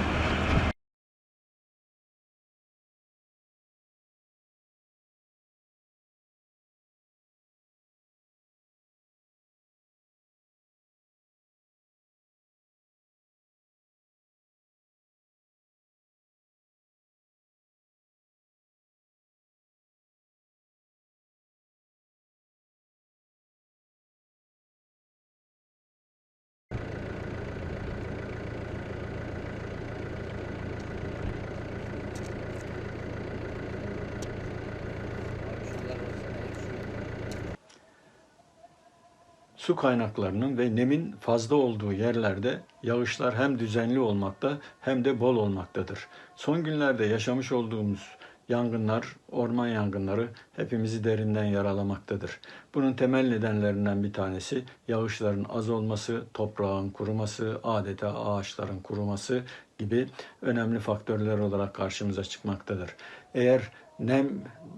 Good. Su kaynaklarının ve nemin fazla olduğu yerlerde yağışlar hem düzenli olmakta hem de bol olmaktadır. Son günlerde yaşamış olduğumuz yangınlar, orman yangınları hepimizi derinden yaralamaktadır. Bunun temel nedenlerinden bir tanesi yağışların az olması, toprağın kuruması, adeta ağaçların kuruması gibi önemli faktörler olarak karşımıza çıkmaktadır. Eğer nem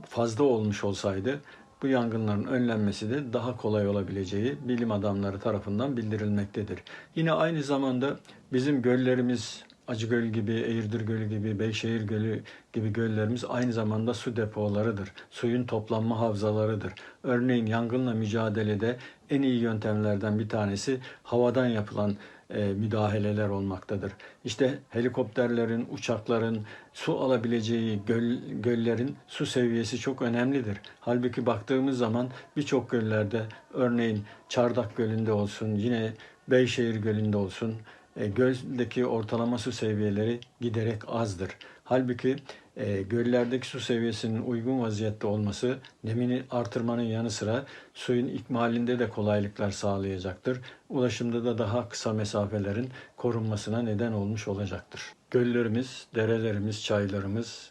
fazla olmuş olsaydı bu yangınların önlenmesi de daha kolay olabileceği bilim adamları tarafından bildirilmektedir. Yine aynı zamanda bizim göllerimiz Acıgöl gibi, Eğirdir Gölü gibi, Beyşehir Gölü gibi göllerimiz aynı zamanda su depolarıdır. Suyun toplanma havzalarıdır. Örneğin yangınla mücadelede en iyi yöntemlerden bir tanesi havadan yapılan e, müdahaleler olmaktadır. İşte helikopterlerin, uçakların su alabileceği göl, göllerin su seviyesi çok önemlidir. Halbuki baktığımız zaman birçok göllerde örneğin Çardak Gölü'nde olsun, yine Beyşehir Gölü'nde olsun e, göldeki ortalama su seviyeleri giderek azdır. Halbuki e, göllerdeki su seviyesinin uygun vaziyette olması nemini artırmanın yanı sıra suyun ikmalinde de kolaylıklar sağlayacaktır. Ulaşımda da daha kısa mesafelerin korunmasına neden olmuş olacaktır. Göllerimiz, derelerimiz, çaylarımız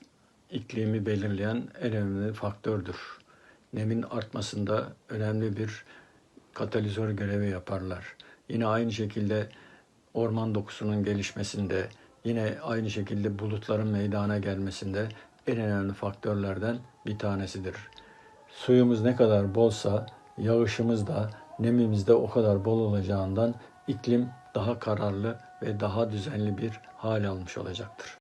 iklimi belirleyen en önemli faktördür. Nemin artmasında önemli bir katalizör görevi yaparlar. Yine aynı şekilde orman dokusunun gelişmesinde, yine aynı şekilde bulutların meydana gelmesinde en önemli faktörlerden bir tanesidir. Suyumuz ne kadar bolsa yağışımız da nemimiz de o kadar bol olacağından iklim daha kararlı ve daha düzenli bir hal almış olacaktır.